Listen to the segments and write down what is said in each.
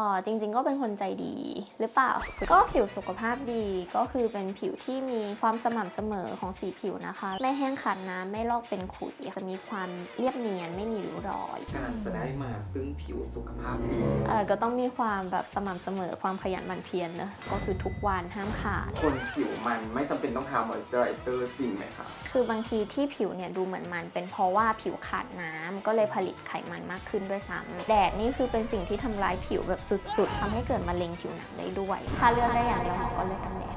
ออจริง ๆ ก็เป็นคนใจดีหรือเปล่า ก็ผิวสุขภาพดีก็คือเป็นผิวที่มีความสม่ำเสมอของสีผิวนะคะ ไม่แห้งขัดน้ำไม่ลอกเป็นขุยจะมีความเรียบเนียนไม่มีริ้วรอยการจะได้มาซึ่งผิวสุขภาพดีเออก็ต้องมีความแบบสม่ำเสมอความขยันหมั่นเพียรนะก็คือทุกวันห้ามขาด คนผิวมันไม่จำเป็นต้องทามอยเจอไรเซอร์จริงไหมคะคือบางทีที่ผิวเนี่ยดูเหมือนมัน เป็นเพราะว่าผิวขาดน้ำก็เลยผลิตไขมันมากขึ้นด้วยซ้ำแดดนี่คือเป็นสิ่งที่ทำลายผิวแบบสุดๆทำให้เกิดมะเร็งผิวหนังได้ด้วย ถ้าเลือกได้อย่างเดียวหมอก็เลือกกันแดด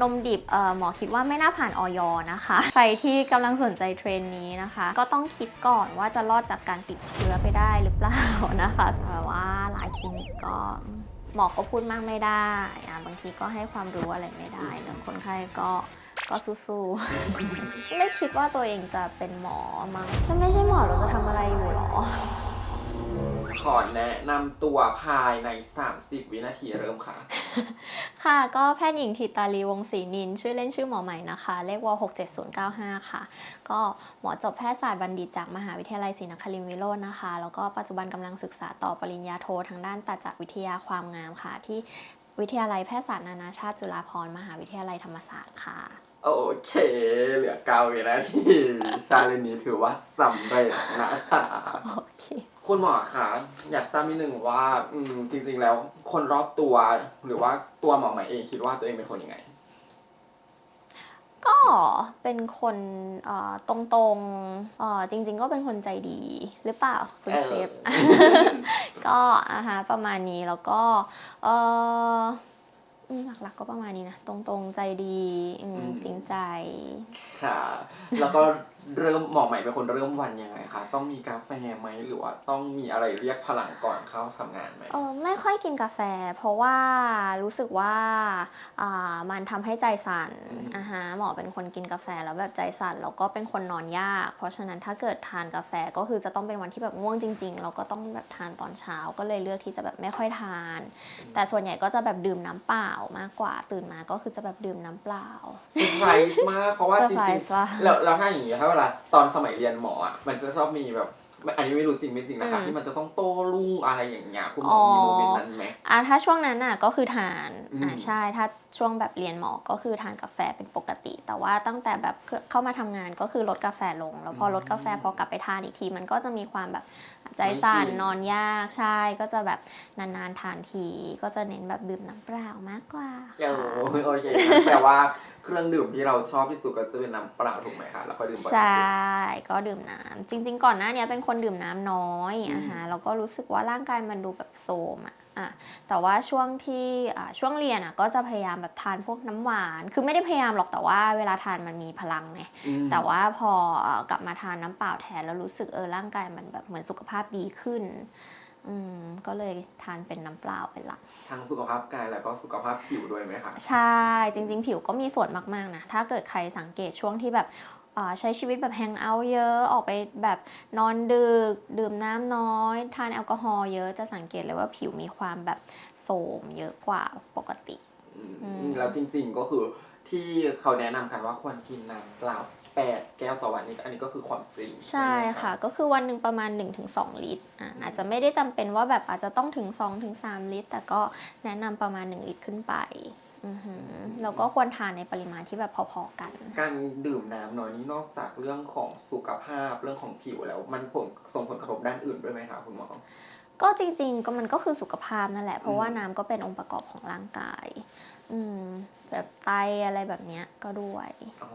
นมดิบหมอคิดว่าไม่น่าผ่านออยนะคะ ใครที่กำลังสนใจเทรนด์นี้นะคะ ก็ต้องคิดก่อนว่าจะรอดจากการติดเชื้อไปได้หรือเปล่านะคะแต่ว่าหลายคลินิกก็หมอก็พูดมากไม่ได้บางทีก็ให้ความรู้อะไรไม่ได้นะคนไข้ก็ก็สู้ๆ ไม่คิดว่าตัวเองจะเป็นหมอมั้งถ้าไม่ใช่หมอเราจะทำอะไรอยู่หรอ ขอแนะนำตัวภายใน 30 วินาทีเริ่มค่ะ ค่ะ ก็แพทย์หญิงธิตาลีวงศรีนิน ชื่อเล่นชื่อหมอใหม่นะคะ เลขว67095 ค่ะ ก็หมอจบแพทยศาสตร์บัณฑิตจากมหาวิทยาลัยศรีนครินทรวิโรจน์นะคะ แล้วก็ปัจจุบันกำลังศึกษาต่อปริญญาโททางด้านตัดจากวิทยาความงามค่ะ ที่วิทยาลัยแพทยศาสตร์นานาชาติจุฬาภรณ์มหาวิทยาลัยธรรมศาสตร์ค่ะ โอเค เหลือเก้าวินาทีชาเลนจ์นี้ถือว่าสำเร็จนะคะ โอเค คุณหมอคะอยากทราบนิดนึงว่า อืม จริง ๆ แล้ว คนรอบตัว หรือว่าตัวหมอใหม่เองคิดว่าตัวเองเป็นคนยังไง ก็เป็นคนเอ่อตรงๆเอ่อจริง ๆ ก็เป็นคนใจดีหรือเปล่าคุณเออเซฟก็อาฮะประมาณนี้แล้วก็เอออืมหลักๆก็ประมาณนี้นะ ตรงๆใจดีอืมจริงใจ ค่ะ แล้วก็ เริ่มหมอใหม่เป็นคนเริ่มวันยังไงคะต้องมีกาแฟไหมหรือว่าต้องมีอะไรเรียกพลังก่อนเข้าทำงานไหมเออไม่ค่อยกินกาแฟ เพราะว่ารู้สึกว่าอ่ามันทำให้ใจสั่นอืมอ่าฮะหมอเป็นคนกินกาแฟแล้วแบบใจสั่นแล้วก็เป็นคนนอนยาก เพราะฉะนั้นถ้าเกิดทานกาแฟก็คือจะต้องเป็นวันที่แบบง่วงจริง ๆ เราก็ต้องแบบทานตอนเช้าก็เลยเลือกที่จะแบบไม่ค่อยทาน แต่ส่วนใหญ่ก็จะแบบดื่มน้ำเปล่ามากกว่าตื่นมาก็คือจะแบบดื่มน้ำเปล่าเซอร์ไพรส์มากเพราะว่าเซอจร์ไพรริงส์ว่าๆแล้วแล้วถ้าอย่างนี้ถ้าเวลาตอนสมัยเรียนหมออะมันจะชอบมีแบบอันนี้ไม่รู้จริงไม่จริงนะคะอืมที่มันจะต้องโต้รุ่งอะไรอย่างเงี้ยคุณหมอ๋ออมีโมเมนต์นั้นไหมอะถ้าช่วงนั้นน่ะก็คือทานอืมอะใช่ถ้า ช่วงแบบเรียนหมอ ก็คือทานกาแฟเป็นปกติ แต่ว่าตั้งแต่แบบเข้ามาทำงานก็คือลดกาแฟลง แล้วพอลดกาแฟพอกลับไปทานอีกที มันก็จะมีความแบบใจสั่นนอนยากใช่ ก็จะแบบนานๆทานที ก็จะเน้นแบบดื่มน้ำเปล่ามากกว่าโอ้ค่ะโอเคงั้นแปลว่าเครื่องดื่มที่เราชอบที่สุดก็จะเป็นน้ำเปล่าถูกไหมคะแล้วก็ดื่มบ่อยใชที่สุด่ก็ดื่มน้ำจริง ๆ ก่อนหน้าเนี้ยเป็นคนดื่มน้ำน้อยอืมอะฮะแล้วก็รู้สึกว่าร่างกายมันดูแบบโทรมอะ อะแต่ว่าช่วงที่อะช่วงเรียนอะก็จะพยายามแบบทานพวกน้ำหวาน คือไม่ได้พยายามหรอกแต่ว่าเวลาทานมันมีพลังไงอืมแต่ว่าพอเอ่อกลับมาทานน้ำเปล่าแทนแล้วรู้สึกเออร่างกายมันแบบเหมือนสุขภาพดีขึ้นอืมก็เลยทานเป็นน้ำเปล่าเป็นหลักทั้งสุขภาพกายแล้วก็สุขภาพผิวด้วยไหมคะใช่จริง ๆ ผิวก็มีส่วนมากๆนะถ้าเกิดใครสังเกตช่วงที่แบบเอ่อ ใช้ชีวิตแบบแฮงเอาท์เยอะ ออกไปแบบนอนดึก ดื่มน้ำน้อย ทานแอลกอฮอล์เยอะจะสังเกตเลยว่าผิวมีความแบบโทรมเยอะกว่าปกติอืมอืมแล้วจริงๆก็คือที่เขาแนะนำกันว่าควรกินน้ำเปล่าแปดแก้วต่อวันนี้อันนี้ก็คือความจริง ใช่ไหมค่ะ ก็คือวันหนึ่งประมาณ 1-2 ลิตรอะอาจจะไม่ได้จำเป็นว่าแบบอาจจะต้องถึง 2-3 ลิตร แต่ก็แนะนำประมาณ 1 ลิตรขึ้นไปอือหือ แล้วก็ควรทานในปริมาณที่แบบพอๆกัน การดื่มน้ำน้อยนี่นอกจากเรื่องของสุขภาพเรื่องของผิวแล้ว มันผลส่งผลกระทบด้านอื่นด้วยไหมคะคุณหมอก็จริง ๆ ก็มันก็คือสุขภาพนั่นแหละ เพราะว่าอืมน้ำก็เป็นองค์ประกอบของร่างกาย อืมแบบไตอะไรแบบเนี้ยก็ด้วยอ๋อ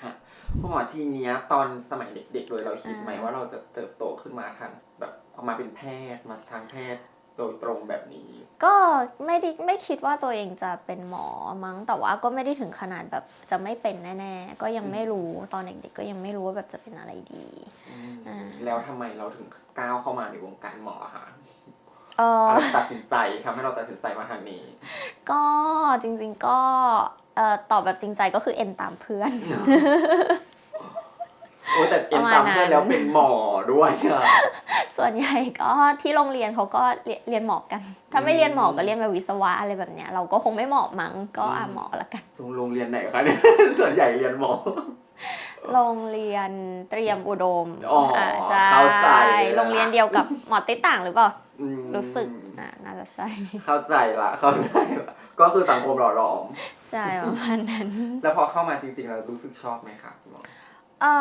ค่ะคุณหมอทีเนี้ยตอนสมัยเด็กๆโดยเราคิดไหมอ่าว่าเราจะเติบโตขึ้นมาทางแบบมาเป็นแพทย์มาทางแพทย์ โดยตรงแบบนี้ ก็ไม่ได้ไม่คิดว่าตัวเองจะเป็นหมอมั้งแต่ว่าก็ไม่ได้ถึงขนาดแบบจะไม่เป็นแน่ๆก็ยังไม่รู้ตอนเด็กๆก็ยังไม่รู้ว่าแบบจะเป็นอะไรดีอืมอ่าแล้วทำไมเราถึงก้าวเข้ามาในวงการหมอคะเอออะไรตัดสินใจทำให้เราตัดสินใจมาทางนี้ ก็จริง ๆก็เอ่อตอบแบบจริงใจก็คือเอ็นตามเพื่อนโอ้แต่เอ็นประมาณตามเพื่อนนั้นแล้วเป็นหมอด้วยอะ ส่วนใหญ่ก็ที่โรงเรียนเขาก็เรียนเรียนหมอกัน ถ้าไม่เรียนหมอก็เรียนแบบวิศวะอะไรแบบเนี้ยเราก็คงไม่เหมาะมั้งก็อะหมอละกันโรงเรียนไหนคะเนี่ยส่วนใหญ่เรียนหมอโรงเรียนเตรียมอุดมอ๋ออ่ใช่เข้าใจแล้วโรงเรียนเดียวกับหมอติดต่างหรือเปล่าอืมรู้สึกอ่าน่าจะใช่ เข้าใจละเข้าใจละก็คือสังคมหล่อหลอม ใช่ประมาณนั้น แล้วพอเข้ามาจริงๆเรารู้สึกชอบไหมคะคุณหมอ เอ่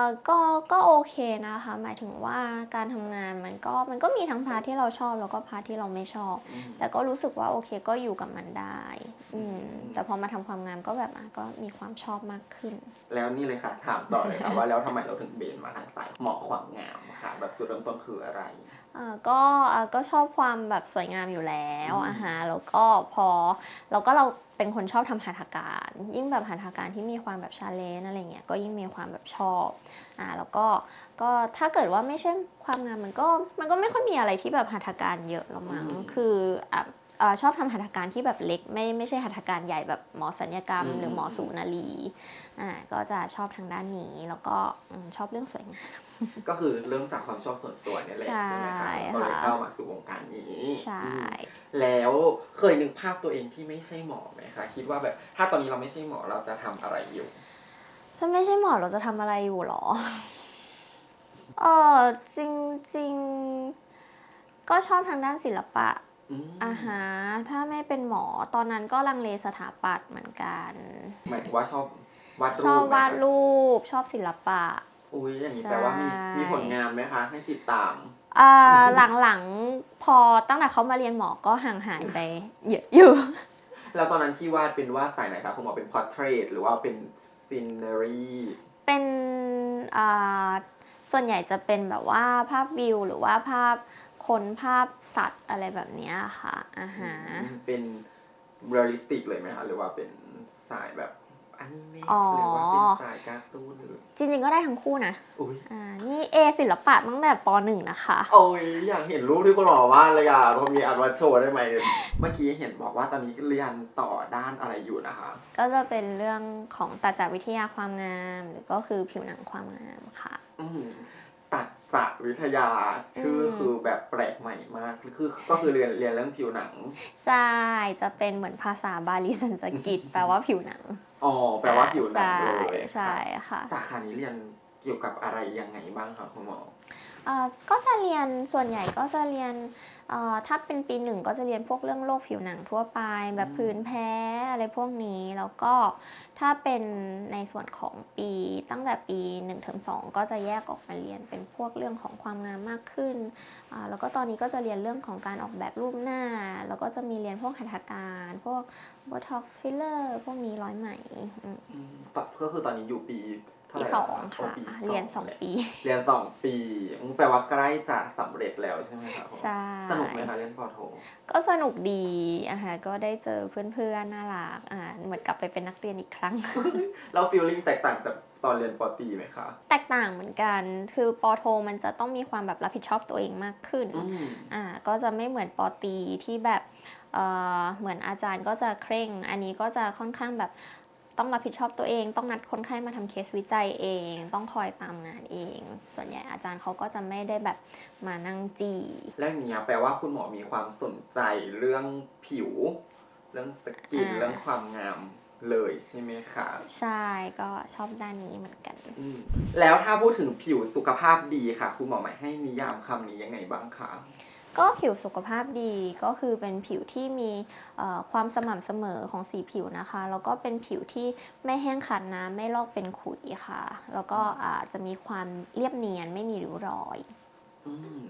อก็ก็โอเคนะคะ หมายถึงว่าการทำงานมันก็มันก็มีทั้งพาร์ทที่เราชอบแล้วก็พาร์ทที่เราไม่ชอบอืมแต่ก็รู้สึกว่าโอเคก็อยู่กับมันได้อืมแต่พอมาทำความงามก็แบบอะก็มีความชอบมากขึ้น แล้วนี่เลยค่ะ ถามต่อเลยค่ะ ว่าแล้วทำไมเราถึงเบนมาทางสายหมอความงามค่ะ แบบจุดเริ่มต้นคืออะไร เอ่อก็เอ่อก็ชอบความแบบสวยงามอยู่แล้วอืมอะฮะแล้วก็พอแล้วก็เรา เป็นคนชอบทำหัตถการ ยิ่งแบบหัตถการที่มีความแบบชาเลนจ์อะไรเงี้ยก็ยิ่งมีความแบบชอบอ่าแล้วก็ก็ถ้าเกิดว่าไม่ใช่ความงามมันก็มันก็ไม่ค่อยมีอะไรที่แบบหัตถการเยอะหรอกมั้งอืมคืออะเอ่อชอบทำหัตถการที่แบบเล็กไม่ไม่ใช่หัตถการใหญ่แบบหมอสัญญกรรมอืมหรือหมอสูนารีอ่าก็จะชอบทางด้านนี้แล้วก็อืมชอบเรื่องสวยงามก็คือเริ่มจากความชอบส่วนตัวเนี่ยแหละใช่ใช่ไหม วงการนี้ใช่อืมแล้วเคยนึกภาพตัวเองที่ไม่ใช่หมอไหมคะ คิดว่าแบบถ้าตอนนี้เราไม่ใช่หมอเราจะทำอะไรอยู่ ถ้าไม่ใช่หมอเราจะทำอะไรอยู่หรอ เออจริงจริงๆก็ชอบทางด้านศิลปะอืมอาฮะถ้าไม่เป็นหมอตอนนั้นก็ลังเลสถาปัตย์เหมือนกันหมายถึงว่าชอบวาดรูปชอบวาดไหมคะรูปชอบศิลปะอุ้ยอย่างนี้แปลว่ามีใช่มีผลงานไหมคะ ให้ติดตาม อ่าหลังๆพอตั้งแต่เขามาเรียนหมอก็ห่างหายไปเยอะอยู่ แล้วตอนนั้นที่วาดเป็นวาดสายไหนคะคุณหมอเป็นพอร์เทรตหรือว่าเป็นซีนเนอรี่เป็นอ่าส่วนใหญ่จะเป็นแบบว่าภาพวิวหรือว่าภาพคนภาพสัตว์อะไรแบบเนี้ยค่ะอ่าฮะเป็นเรียลลิสติกเลยไหมคะหรือว่าเป็นสายแบบ อนิเมะอ๋อ หรือว่าเป็นสายการ์ตูนหรือจริงๆก็ได้ทั้งคู่นะอุ้ยอ่านี่เอศิลปะตั้งแต่ปหนึ่งนะคะ โอ้ยอยากเห็นรูปที่คุณหมอวาดเลยอะพอมีอัดวัดโชว์ได้ไหมเมื่อกี้เห็นบอกว่าตอนนี้เรียนต่อด้านอะไรอยู่นะคะ ก็จะเป็นเรื่องของตัดจากวิทยาความงาม หรือก็คือผิวหนังความงามค่ะ อืมตัดจากวิทยาชื่ออม คือแบบแปลกใหม่มากคือก็คือเรียนเรียนเรื่องผิวหนัง ใช่ จะเป็นเหมือนภาษาบาลีสันสกฤตแปลว่าผิวหนัง อ๋อแปลว่าผิวหนังเลยใช่ค่ะ สาขานี้เรียนเกี่ยวกับอะไรยังไงบ้างคะคุณหมอเอ่อ ก็จะเรียนส่วนใหญ่ก็จะเรียนเอ่อถ้าเป็นปีหนึ่งก็จะเรียนพวกเรื่องโรคผิวหนังทั่วไป แบบอืมผื่นแพ้อะไรพวกนี้ แล้วก็ถ้าเป็นในส่วนของปีตั้งแต่ปี1เทอม2ก็จะแยกออกมาเรียนเป็นพวกเรื่องของความงามมากขึ้นอ่าแล้วก็ตอนนี้ก็จะเรียนเรื่องของการออกแบบรูปหน้า แล้วก็จะมีเรียนพวกหัตถการ พวก botox filler พวกนี้ร้อยไหมอืมอืมต่อก็คือตอนนี้อยู่ปีเท่า ปีไหร่สแล้วองค่ะโปีเรียนสองแล้วปี เรียนสองปีอืมแปลว่าใกล้จะสำเร็จแล้วใช่ไหมคะคุณหมอใช่สนุกไหมคะเรียนปอโท ก็สนุกดีอะฮะก็ได้เจอเพื่อนๆน่ารักอ่าเหมือนกลับไปเป็นนักเรียนอีกครั้งแล้วฟีลลิ่งแตกต่างจากตอนเรียนปอตรีไหมคะ แตกต่างเหมือนกัน คือปอโท มันจะต้องมีความแบบรับผิดชอบตัวเองมากขึ้นอืมอ่าก็จะไม่เหมือนปอตรีที่แบบเอ่อเหมือนอาจารย์ก็จะเคร่ง อันนี้ก็จะค่อนข้างแบบ ต้องรับผิดชอบตัวเอง ต้องนัดคนไข้มาทำเคสวิจัยเอง ต้องคอยตามงานเอง ส่วนใหญ่อาจารย์เขาก็จะไม่ได้แบบมานั่งจีแล้วอย่างเงี้ยแปลว่าคุณหมอมีความสนใจเรื่องผิว เรื่องสกินอ่าเรื่องความงามเลยใช่ไหมคะใช่ก็ชอบด้านนี้เหมือนกันอืมแล้วถ้าพูดถึงผิวสุขภาพดีค่ะ คุณหมอหมายให้นิยามคำนี้ยังไงบ้างคะ ก็ผิวสุขภาพดีก็คือเป็นผิวที่มีความสม่ำเสมอของสีผิวนะคะ แล้วก็เป็นผิวที่ไม่แห้งขาดน้ำไม่ลอกเป็นขุยค่ะ แล้วก็จจะมีความเรียบเนียนไม่มีริ้วรอย อืม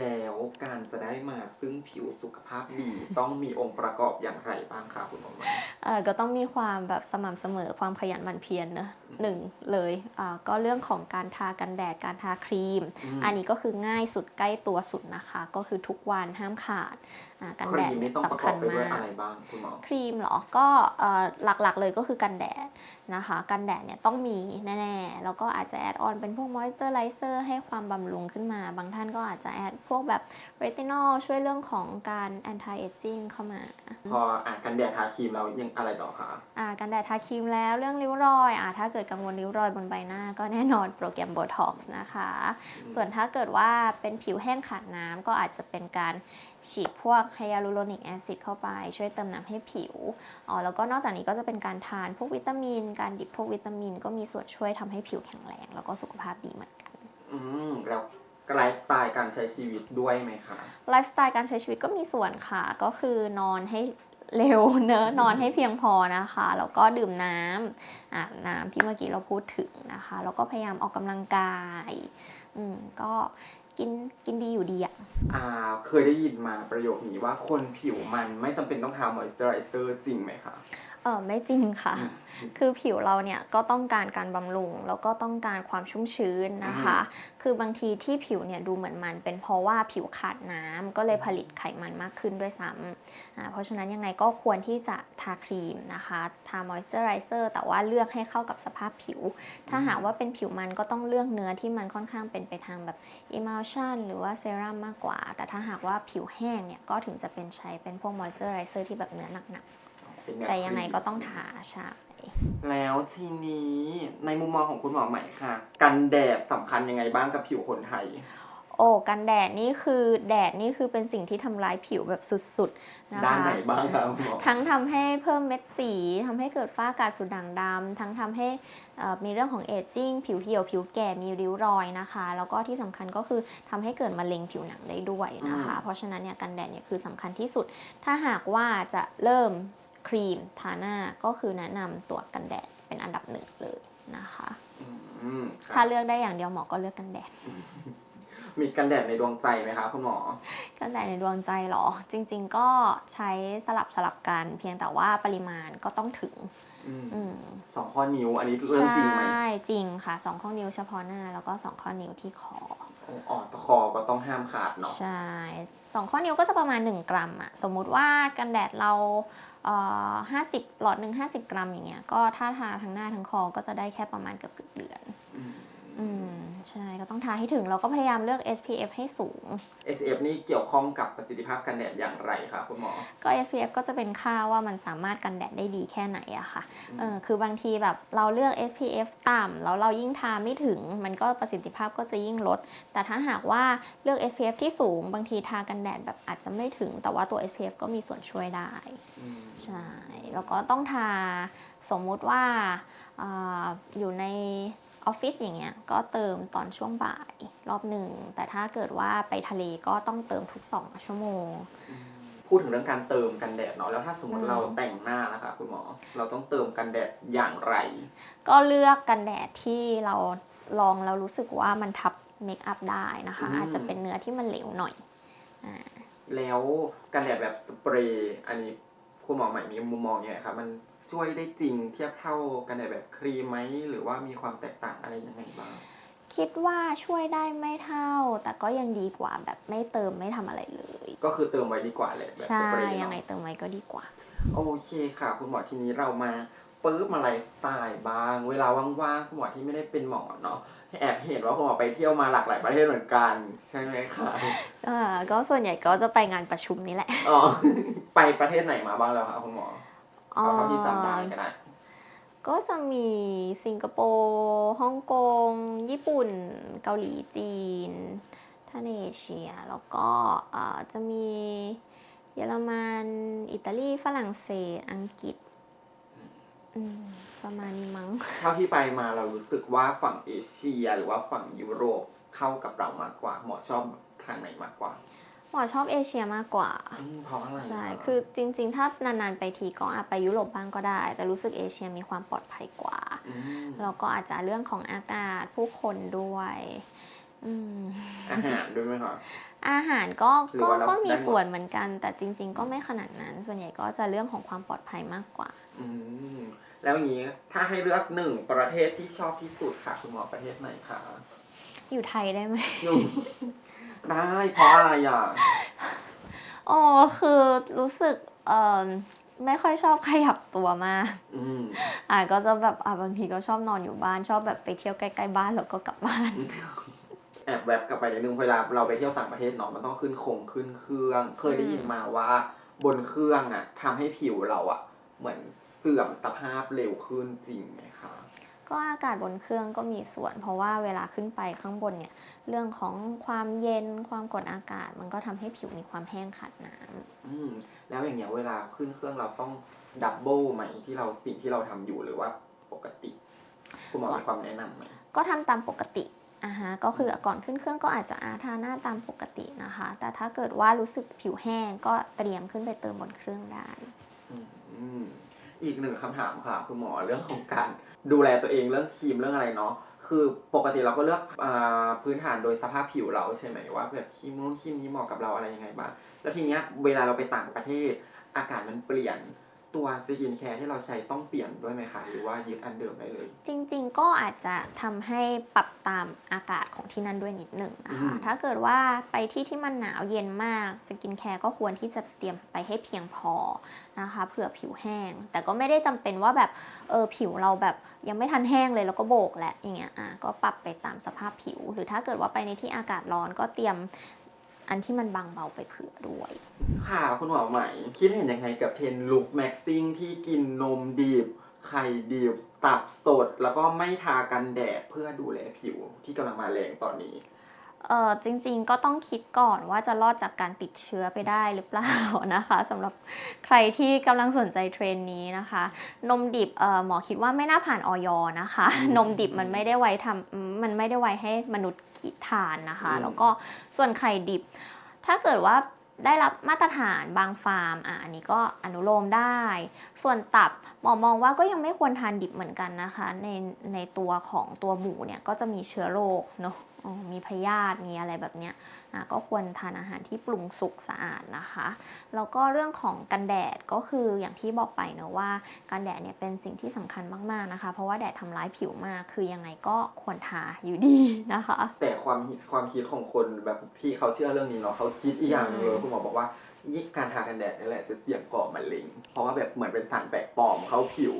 แล้วการจะได้มาซึ่งผิวสุขภาพดี ต้องมีองค์ประกอบอย่างไรบ้างคะคุณหมอหมายเอ่อก็ต้องมีความแบบสม่ำเสมอความขยันหมั่นเพียรนะหนึ่งเลยอ่าก็เรื่องของการทากันแดดการทาครีมมอันนี้ก็คือง่ายสุดใกล้ตัวสุดนะคะ ก็คือทุกวันห้ามขาดอ่ากันคแดรีดมเนี่นี่ยต้องประสำกอคับญไปด้วยมากอะไรบ้างคุณหมอครีมเหรอก็เอ่อหลักๆเลยก็คือกันแดดนะคะ กันแดดเนี่ยต้องมีแน่ๆแล้วก็อาจจะแอดออนเป็นพวกมอยเจอร์ไ z เซอร์ให้ความบำรุงขึ้นมา บางท่านก็อาจจะแอดพวกแบบเรตินอลช่วยเรื่องของการ anti aging เข้ามา พออะกันแดดทาครีมแล้วยังอะไรต่อคะอ่ากันแดดทาครีมแล้วเรื่องริ้วรอยอ่าถ้าเกิดกังวลริ้วรอยบนใบหน้า ก็แน่นอนโปรแกรม Botox นะคะอืมส่วนถ้าเกิดว่าเป็นผิวแห้งขาดน้ำก็อาจจะเป็นการฉีดพวกไฮยาลูโรนิกแอซิดเข้าไป ช่วยเติมน้ำให้ผิวอ๋อแล้วก็นอกจากนี้ก็จะเป็นการทานพวกวิตามิน การดิบพวกวิตามิน ก็มีส่วนช่วยทำให้ผิวแข็งแรง แล้วก็สุขภาพดีเหมือนกัน อืมแล้ว ใช้ชีวิตด้วยไหมคะไลฟ์สไตล์การใช้ชีวิตก็มีส่วนค่ะ ก็คือนอนให้เร็วเนอะนอนให้เพียงพอนะคะ แล้วก็ดื่มน้ำอาบน้ำที่เมื่อกี้เราพูดถึงนะคะ แล้วก็พยายามออกกำลังกาย อืมก็กินกินดีอยู่ดีอะอ่า เคยได้ยินมาประโยคนี้ว่าคนผิวมันไม่จำเป็นต้องทามอยส์เจอไรเซอร์จริงไหมคะ เออไม่จริงค่ะอืมคือผิวเราเนี่ยก็ต้องการการบำรุง แล้วก็ต้องการความชุ่มชื้นนะคะ คือบางทีที่ผิวเนี่ยดูเหมือนมัน เป็นเพราะว่าผิวขาดน้ำก็เลยผลิตไขมันมากขึ้นด้วยซ้ำอ่าเพราะฉะนั้นยังไงก็ควรที่จะทาครีมนะคะ ทามอยเจอไรเซอร์แต่ว่าเลือกให้เข้ากับสภาพผิว ถ้าหากว่าเป็นผิวมันก็ต้องเลือกเนื้อที่มันค่อนข้างเป็นไปทางแบบ emulsion หรือว่าเซรั่มมากกว่า แต่ถ้าหากว่าผิวแห้งเนี่ยก็ถึงจะเป็นใช้เป็นพวกมอยเจอไรเซอร์ที่แบบเนื้อหนัก เป็นๆแต่ยังไงก็ต้องทาใช่ แล้วทีนี้ในมุมมองของคุณหมอใหม่ค่ะ กันแดดสำคัญยังไงบ้างกับผิวคนไทย โอ้กันแดดนี่คือแดดนี่คือเป็นสิ่งที่ทำร้ายผิวแบบสุดๆนะคะ ด้านไหนบ้างครับคุณหมอ ทั้งทำให้เพิ่มเม็ดสีทำให้เกิดฝ้ากระจุดด่างดำทั้งทำให้เอ่อมีเรื่องของเอจจิ้งผิวเหี่ยวผิวแก่มีริ้วรอยนะคะ แล้วก็ที่สำคัญก็คือทำให้เกิดมะเร็งผิวหนังได้ด้วยนะคะเพราะฉะนั้นเนี่ยกันแดดเนี่ยคือสำคัญที่สุด ถ้าหากว่าจะเริ่ม ครีมทาหน้าก็คือแนะนำตัวกันแดดเป็นอันดับหนึ่งเลยนะคะ อืมคถ้ารับเลือกได้อย่างเดียวหมอก็เลือกกันแดด มีกันแดดในดวงใจไหมคะคุณหมอ กันแดดในดวงใจเหรอ จริง ๆ ก็ใช้สลับสลับกัน เพียงแต่ว่าปริมาณก็ต้องถึง อืมอืมสองข้อนิ้วอันนี้เรื่องจริงไหมใช่จริงค่ะสองข้อนิ้วเฉพาะหน้าแล้วก็สองข้อนิ้วที่คอ อ๋อตะคอก็ต้องห้ามขาดเนาะ ใช่ สองข้อนิ้วก็จะประมาณ 1 กรัมอะสมมุติว่ากันแดดเราเอ่อห้าสิบหลอดหนึ่งห้าสิบกรัมอย่างเงี้ยก็ถ้าทาทั้งหน้าทั้งคอก็จะได้แค่ประมาณเกือบเกือบเดือน อืมอืมใช่ก็ต้องทาให้ถึงเราก็พยายามเลือก SPF ให้สูง SPF นี่เกี่ยวข้องกับประสิทธิภาพกันแดดอย่างไรคะคุณหมอ ก็ SPF ก็จะเป็นค่าว่ามันสามารถกันแดดได้ดีแค่ไหนอะค่ะเออคือบางทีแบบเราเลือก SPF ต่ำแล้วเรายิ่งทาไม่ถึง มันก็ประสิทธิภาพก็จะยิ่งลด แต่ถ้าหากว่าเลือก SPF ที่สูง บางทีทากันแดดแบบอาจจะไม่ถึง แต่ว่าตัว SPF ก็มีส่วนช่วยได้อืมใช่แล้วก็ต้องทาสมมุติว่าอ่าอยู่ใน ออฟฟิศอย่างเงี้ยก็เติมตอนช่วงบ่ายรอบหนึ่ง แต่ถ้าเกิดว่าไปทะเลก็ต้องเติมทุก2ชั่วโมง พูดถึงเรื่องการเติมกันแดดเนาะแล้วถ้าสมมติอืมเราแต่งหน้านะคะคุณหมอเราต้องเติมกันแดดอย่างไร ก็เลือกกันแดดที่เราลองแล้วรู้สึกว่ามันทับเมคอัพได้นะคะอืมอาจจะเป็นเนื้อที่มันเหลวหน่อยอ่าแล้วกันแดดแบบสเปรย์อันนี้คุณหมอใหม่มีมุมมองยังไงคะมัน ช่วยได้จริงเทียบเท่ากันแดดแบบครีมไหมหรือว่ามีความแตกต่างอะไรยังไงบ้าง คิดว่าช่วยได้ไม่เท่า แต่ก็ยังดีกว่าแบบไม่เติมไม่ทำอะไรเลย ก็คือเติมไว้ดีกว่าแหละแบบใช่สเปรย์ยังไงเนาะเติมไว้ก็ดีกว่า โอเคค่ะ คุณหมอทีนี้เรามาปื๊บมาไลฟ์สไตล์บ้าง เวลาว่างๆคุณหมอที่ไม่ได้เป็นหมอเนาะแอบเห็นว่าคุณหมอไปเที่ยวมาหลากหลายประเทศเหมือนกัน ใช่ไหมคะอ่าก็ส่วนใหญ่ก็จะไปงานประชุมนี่แหละ อ๋อ ไปประเทศไหนมาบ้างแล้วคะคุณหมอ เอาเท่าที่จำได้ก็ได้ก็จะมีสิงคโปร์ฮ่องกง ญี่ปุ่น เกาหลีจีนท่านเอเชีย แล้วก็เอ่อจะมีเยอรมัน อิตาลี ฝรั่งเศส อังกฤษอืมประมาณนี้มั้ง เท่าที่ไปมาเรารู้สึกว่าฝั่งเอเชีย หรือว่าฝั่งยุโรปเข้ากับเรามากกว่าหมอชอบทางไหนมากกว่า หมอชอบเอเชียมากกว่า อืมเพราะอะไรใช่ะคือจริงๆ ถ้านานๆ ไปทีก็อาจไปยุโรปบ้างก็ได้ แต่รู้สึกเอเชียมีความปลอดภัยกว่า มแล้วก็อาจจะเรื่องของอากาศผู้คนด้วยอืมอาหารด้วยไหมคะ อาหารก็หรือก็ว่าเราก็มีได้หมด ส่วนเหมือนกัน แต่จริง ๆ ก็ไม่ขนาดนั้น ส่วนใหญ่ก็จะเรื่องของความปลอดภัยมากกว่า อืมแล้วอย่างนี้ถ้าให้เลือกหนึ่งประเทศที่ชอบที่สุดค่ะ คุณหมอประเทศไหนคะอยู่ไทยได้ไหม หนึ่ง ได้เพราะอะไรอะ อ๋อคือรู้สึกเออไม่ค่อยชอบขยับตัวมาก อืมอะก็จะแบบอะบางทีก็ชอบนอนอยู่บ้าน ชอบแบบไปเที่ยวใกล้ๆบ้านแล้วก็กลับบ้าน แอบแวบกลับไปนิดนึงเวลาเราไปเที่ยวต่างประเทศเนาะมันต้องขึ้นคงขึ้นเครื่อง เคยได้ยินมาว่า บนเครื่องอะทำให้ผิวเราอะ เหมือนเสื่อมสภาพเร็วขึ้นจริงไหมคะ ก็อากาศบนเครื่องก็มีส่วน เพราะว่าเวลาขึ้นไปข้างบนเนี่ยเรื่องของความเย็นความกดอากาศ มันก็ทำให้ผิวมีความแห้งขาดน้ำอืมแล้วอย่างเงี้ยเวลาขึ้นเครื่องเราต้องดับเบิลไหมที่เราสิ่งที่เราทำอยู่หรือว่าปกติคุณหมอมีความแนะนำไหมก็ทำตามปกติอ่าฮะก็คือก่อนขึ้นเครื่องก็อาจจะอาทาหน้าตามปกตินะคะ แต่ถ้าเกิดว่ารู้สึกผิวแห้งก็เตรียมขึ้นไปเติมบนเครื่องได้อืมอีกหนึ่งคำถามค่ะคุณหมอเรื่องของการ ดูแลตัวเองเรื่องครีมเรื่องอะไรเนาะคือปกติเราก็เลือกอพื้นฐานโดยสภาพผิวเราใช่ไหมว่าแบบครีมนู้นครีมนี้เหมาะกับเราอะไรยังไงบ้างแล้วทีเนี้ยเวลาเราไปต่างประเทศอากาศมันเปลี่ยน ตัวสกินแคร์ที่เราใช้ต้องเปลี่ยนด้วยไหมคะ หรือว่ายึดอันเดิมได้เลย จริงๆ ก็อาจจะทำให้ปรับตามอากาศของที่นั่นด้วยนิดหนึ่งนะคะอืมถ้าเกิดว่าไปที่ที่มันหนาวเย็นมากสกินแคร์ก็ควรที่จะเตรียมไปให้เพียงพอนะคะเผื่อผิวแห้ง แต่ก็ไม่ได้จำเป็นว่าแบบเออผิวเราแบบยังไม่ทันแห้งเลยแล้วก็โบกแหละอย่างเงี้ยอะก็ปรับไปตามสภาพผิว หรือถ้าเกิดว่าไปในที่อากาศร้อนก็เตรียม อันที่มันบางเบาไปเผื่อด้วย ค่ะคุณหมอใหม่คิดเห็นยังไงกับเทรนลุคแม็กซิ่งที่กินนมดิบไข่ดิบตับสด แล้วก็ไม่ทากันแดดเพื่อดูแลผิวที่กำลังมาแรงตอนนี้ เออจริงๆก็ต้องคิดก่อนว่าจะรอดจากการติดเชื้อไปได้หรือเปล่านะคะสำหรับใครที่กำลังสนใจเทรนด์นี้นะคะ นมดิบเออหมอคิดว่าไม่น่าผ่านออยนะคะอืมนมดิบมันไม่ได้ไว้ทำอืมมันไม่ได้ไว้ให้มนุษย์ กินทานนะคะอืมแล้วก็ส่วนไข่ดิบ ถ้าเกิดว่าได้รับมาตรฐานบางฟาร์มอะอันนี้ก็อนุโลมได้ ส่วนตับหมอมองว่าก็ยังไม่ควรทานดิบเหมือนกันนะคะ ในในตัวของตัวหมูเนี่ยก็จะมีเชื้อโรคเนอะอ๋อ มีพยาธิมีอะไรแบบเนี้ยอะก็ควรทานอาหารที่ปรุงสุกสะอาดนะคะแล้วก็เรื่องของกันแดดก็คืออย่างที่บอกไปเนอะว่ากันแดดเนี่ยเป็นสิ่งที่สำคัญมากๆนะคะ เพราะว่าแดดทำร้ายผิวมากคือยังไงก็ควรทาอยู่ดีนะคะ แต่ความคิดความคิดของคนแบบที่เขาเชื่อเรื่องนี้เนาะเขาคิดอีกอย่างหนึงเลยอืมคุณหมอบอกว่ายิ่งการทากันแดดนี่แหละจะเสี่ยงก่อมะเร็ง เพราะว่าแบบเหมือนเป็นสารแปลกปลอมเข้าผิว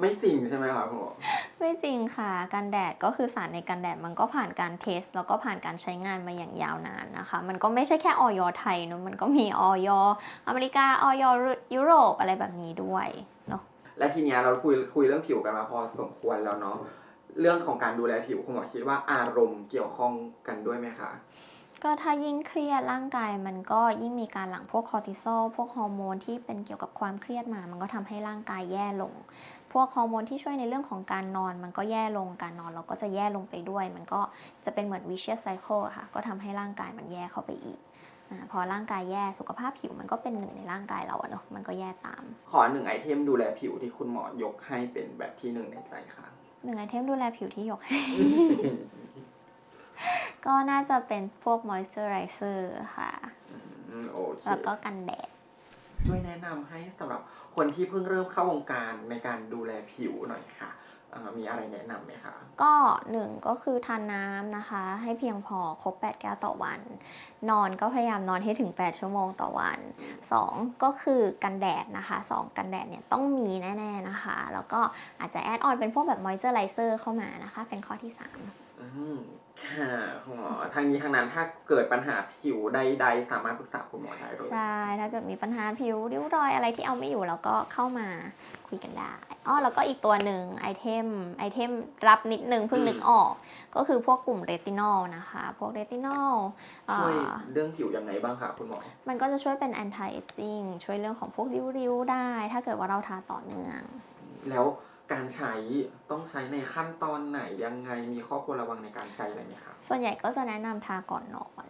ไม่จริงใช่ไหมคะคุณหมอ ไม่จริงค่ะ กันแดดก็คือสารในกันแดดมันก็ผ่านการเทส แล้วก็ผ่านการใช้งานมาอย่างยาวนานนะคะ มันก็ไม่ใช่แค่ออยไทยเนอะมันก็มีออยอเมริกาออยยุโรปอะไรแบบนี้ด้วยเนาะและทีเนี้ยเราคุยคุยเรื่องผิวกันมาพอสมควรแล้วเนาะเรื่องของการดูแลผิวคุณหมอคิดว่าอารมณ์เกี่ยวข้องกันด้วยไหมคะก็ถ้ายิ่งเครียดร่างกายมันก็ยิ่งมีการหลั่งพวกคอร์ติซอลพวกฮอร์โมนที่เป็นเกี่ยวกับความเครียดมา มันก็ทำให้ร่างกายแย่ลง พวกฮอร์โมนที่ช่วยในเรื่องของการนอนมันก็แย่ลงการนอนเราก็จะแย่ลงไปด้วย มันก็จะเป็นเหมือน vicious cycle อะค่ะ ก็ทำให้ร่างกายมันแย่เข้าไปอีกอาพอร่างกายแย่สุขภาพผิวมันก็เป็นหนึ่งในร่างกายเราอะเนาะมันก็แย่ตาม ขอหนึ่งไอเทมดูแลผิวที่คุณหมอยกให้เป็นแบบที่หนึ่งในใจค่ะหนึ่งไอเทมดูแลผิวที่ยกให้ก็น่าจะเป็นพวก moisturizer ค่ะอืมโอเคแล้วก็กันแดดช่วยแนะนำให้สำหรับ คนที่เพิ่งเริ่มเข้าวงการในการดูแลผิวหน่อยค่ะเอ่อมีอะไรแนะนำไหมคะ ก็หนึ่งก็คือทานน้ำนะคะ ให้เพียงพอครบ 8 แก้วต่อวัน นอนก็พยายามนอนให้ถึง 8 ชั่วโมงต่อวัน 2 ก็คือกันแดดนะคะ 2 กันแดดเนี่ยต้องมีแน่ ๆนะคะ แล้วก็อาจจะแอดออนเป็นพวกแบบมอยเจอร์ไรเซอร์เข้ามานะคะ เป็นข้อที่3อืม ค่ะคุณหมอทางนี้ทางนั้นถ้าเกิดปัญหาผิวใด ๆ สามารถปรึกษาคุณหมอได้เลย ใช่ ถ้าเกิดมีปัญหาผิวริ้วรอยอะไรที่เอาไม่อยู่เราก็เข้ามาคุยกันได้อ้อแล้วก็อีกตัวหนึ่งไอเทมไอเทมรับนิดนึงเพิ่งนึกออก ก็คือพวกกลุ่มเรตินอลนะคะ พวกเรตินอลช่วยเรื่องผิวยังไงบ้างคะคุณหมอ มันก็จะช่วยเป็น anti aging ช่วยเรื่องของพวกริ้วๆได้ ถ้าเกิดว่าเราทาต่อเนื่อง แล้ว การใช้ต้องใช้ในขั้นตอนไหนยังไงมีข้อควรระวังในการใช้อะไรไหมคะส่วนใหญ่ก็จะแนะนำทาก่อนนอน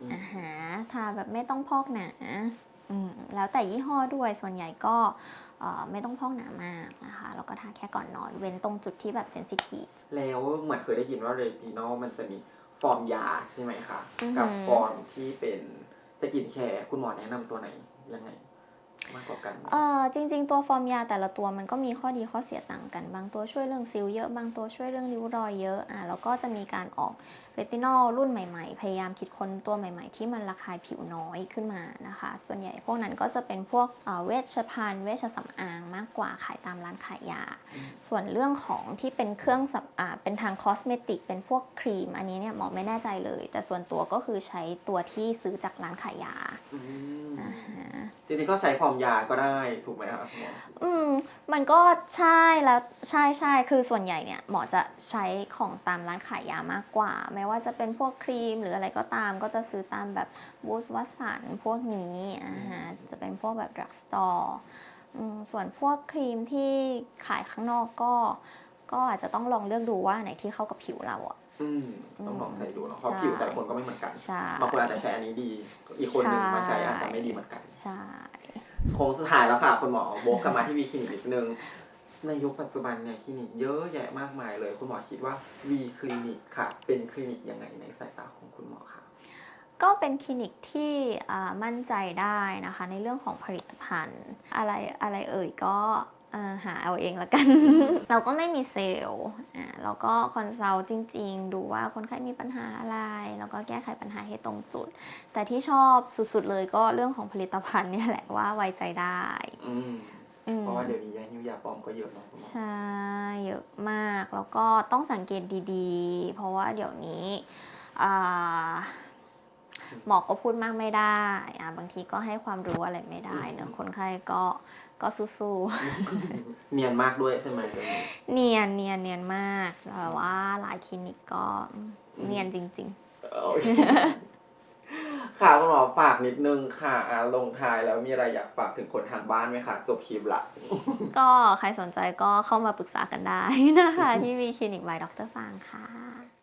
อืมอ่าฮะทาแบบไม่ต้องพอกหนาอืมแล้วแต่ยี่ห้อด้วยส่วนใหญ่ก็เอ่อไม่ต้องพอกหนามากนะคะแล้วก็ทาแค่ก่อนนอน เว้นตรงจุดที่แบบเซนซิทีฟ แล้วเหมือนเคยได้ยินว่าเรตินอลมันจะมีฟอร์มยาใช่ไหมคะ อือหือ กับฟอร์มที่เป็นสกินแคร์คุณหมอแนะนำตัวไหนยังไง มากกว่ากัน เออจริง ๆ ตัวฟอร์มยาแต่ละตัวมันก็มีข้อดีข้อเสียต่างกัน บางตัวช่วยเรื่องซิลเยอะ บางตัวช่วยเรื่องริ้วรอยเยอะอะแล้วก็จะมีการออก เรตินอลรุ่นใหม่ๆ พยายามคิดค้นตัวใหม่ๆ ที่มันระคายผิวน้อยขึ้นมานะคะ ส่วนใหญ่พวกนั้นก็จะเป็นพวกเอ่อเวชภัณฑ์เวชสำอางมากกว่าขายตามร้านขายยา ส่วนเรื่องของที่เป็นเครื่องสำอางเป็นทางคอสเมติกเป็นพวกครีม อันนี้เนี่ยหมอไม่แน่ใจเลย แต่ส่วนตัวก็คือใช้ตัวที่ซื้อจากร้านขายยาอืมอ่าฮะจริงๆก็ใช้ฟอร์มยาก็ได้ถูกไหมครับคุณหมออืมมันก็ใช่แล้วใช่ใช่คือส่วนใหญ่เนี่ยหมอจะใช้ของตามร้านขายยามากกว่าไม่ว่าจะเป็นพวกครีมหรืออะไรก็ตาม ก็จะซื้อตามแบบบูธวัสันพวกนี้อ่าฮะจะเป็นพวกแบบดรักสตอร์ส่วนพวกครีมที่ขายข้างนอกก็ ก็อาจจะต้องลองเลือกดูว่าไหนที่เข้ากับผิวเราอะอืมต้องลองใส่ดูเนาะเพราะใช่ผิวแต่ละคนก็ไม่เหมือนกันใช่บางคนอาจจะใช้อันนี้ดี อีกคนหนึ่งใช่มาใช้อาจจะไม่ดีเหมือนกันใช่โค้งสุดท้ายแล้วค่ะคุณหมอโบกกลับมาที่วีคลินิกนิดนึง ในยุคปัจจุบันเนี่ยคลินิกเยอะแยะมากมายเลย คุณหมอคิดว่าวีคลินิกค่ะ เป็นคลินิกยังไงในสายตาของคุณหมอคะก็เป็นคลินิกที่อ่ามั่นใจได้นะคะในเรื่องของผลิตภัณฑ์ อะไรอะไรเอ่ยก็อ่าหาเอาเองละกัน เราก็ไม่มีเซลล์อ่าเราก็คอนซัลท์จริง ๆ ดูว่าคนไข้มีปัญหาอะไร แล้วก็แก้ไขปัญหาให้ตรงจุด แต่ที่ชอบสุดๆเลยก็เรื่องของผลิตภัณฑ์เนี่ยแหละว่าไว้ใจได้อืมอืม เพราะว่าเดี๋ยวนี้ยาหิ้วยาปลอมก็เยอะเนาะคุณหมอใช่เยอะมากแล้วก็ต้องสังเกตดีๆ เพราะว่าเดี๋ยวนี้อ่าหมอก็พูดมากไม่ได้อ่าบางทีก็ให้ความรู้อะไรไม่ได้เนอะคนไข้ก็ก็สู้เนียนมากด้วยใช่ไหมเดี๋ยวนี้ๆเนียนเนียนเนียนมากแต่ว่าหลายคลินิกก็เนียนจริงโอเค่ะคุณหมอฝากนิดนึงค่ะอ่าลงท้ายแล้วมีอะไรอยากฝากถึงคนทางบ้านไหมคะจบคลิปละ ก็ใครสนใจก็เข้ามาปรึกษากันได้นะคะ ที่มีคลินิกบายดรฟางค่ะ